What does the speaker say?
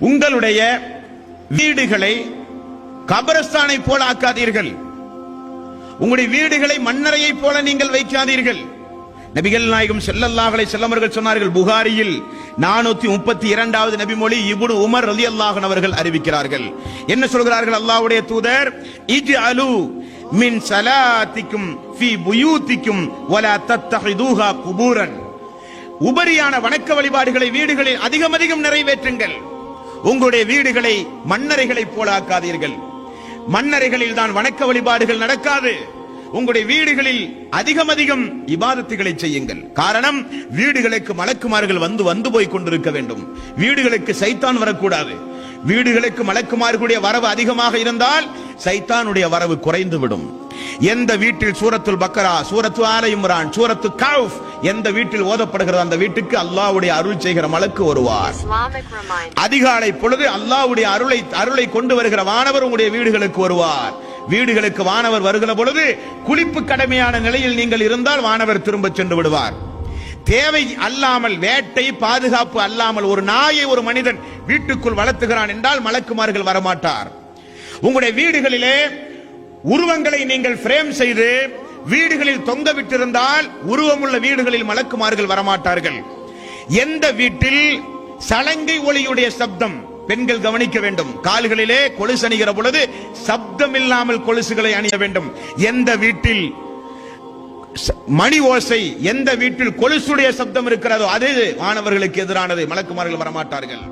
உங்களுடைய வீடுகளை கபரஸ்தானை போல ஆக்காதீர்கள். உங்களுடைய வீடுகளை மண்ணறையை போல நீங்கள் வைக்காதீர்கள். நபிகள் நாயகம் செல்லல்லாஹலை செல்லமர்கள் சொன்னார்கள் புகாரியில் நானூத்தி முப்பத்தி இரண்டாவது நபிமொழி இபுடு உமர் ரலி அல்லாஹன் அவர்கள் அறிவிக்கிறார்கள். என்ன சொல்கிறார்கள் அல்லாஹ்வுடைய தூதர்? இஜ் அலு மின் சலாத்திக்கும் ஃபி புயூத்திக்கும் வலா தத்தஹிதூஹா குபூரன். உபரியான வணக்க வழிபாடுகளை வீடுகளில் அதிகம் அதிகம் நிறைவேற்றுங்கள். உங்களுடைய வீடுகளை மண்ணறைகளைப் போல ஆக்காதீர்கள் மண்ணறைகளில் தான் வணக்க வழிபாடுகள் நடக்காது. உங்களுடைய வீடுகளில் அதிகம் அதிகம் இபாதத்துகளை செய்யுங்கள். காரணம் வீடுகளுக்கு மலக்குமார்கள் வந்து வந்து போய் கொண்டிருக்க வேண்டும். வீடுகளுக்கு சைத்தான் வரக்கூடாது. வீடுகளுக்கு மலக்குமார்களுடைய வரவு அதிகமாக இருந்தால் சைத்தானுடைய வரவு குறைந்து விடும் எந்த வீட்டில் சூரத்துல் பக்கரா சூரத்து ஆல இம்ரான் சூரத்து கவுஃப் எந்த வீட்டில் ஓதப்படுகிறது அந்த வீட்டுக்கு அல்லாஹ்வுடைய அருள் செய்கிற மலக்கு வருவார். அதிகாலை பொழுது அல்லாஹ்வுடைய அருளை அருளை கொண்டு வருகிற வானவர் உங்களுடைய வீடுகளுக்கு வருவார். வீடுகளுக்கு வானவர் வருகிற பொழுது குளிப்பு கடமையான நிலையில் நீங்கள் இருந்தால் வானவர் திரும்ப சென்று விடுவார். தேவை அல்லாமல் வேட்டை பாதுகாப்பு அல்லாமல் ஒரு நாயை ஒரு மனிதன் வீட்டுக்குள் வளர்த்துகிறான் என்றால் மலக்குமார்கள் வரமாட்டார். உங்களுடைய வீடுகளிலே உருவங்களை நீங்கள் பிரேம் செய்து வீடுகளில் தொங்க விட்டிருந்தால் உருவமுள்ள வீடுகளில் மலக்குமார்கள் வரமாட்டார்கள். எந்த வீட்டில் சலங்கை ஒளியுடைய சப்தம் பெண்கள் கவனிக்க வேண்டும். கால்களிலே கொலுசு அணிகிற பொழுது சப்தம் இல்லாமல் கொலுசுகளை அணிய வேண்டும். எந்த வீட்டில் மணி ஓசை எந்த வீட்டில் கொலுசுடைய சப்தம் இருக்கிறதோ அது மாணவர்களுக்கு எதிரானது. மலக்குமார்கள் வரமாட்டார்கள்.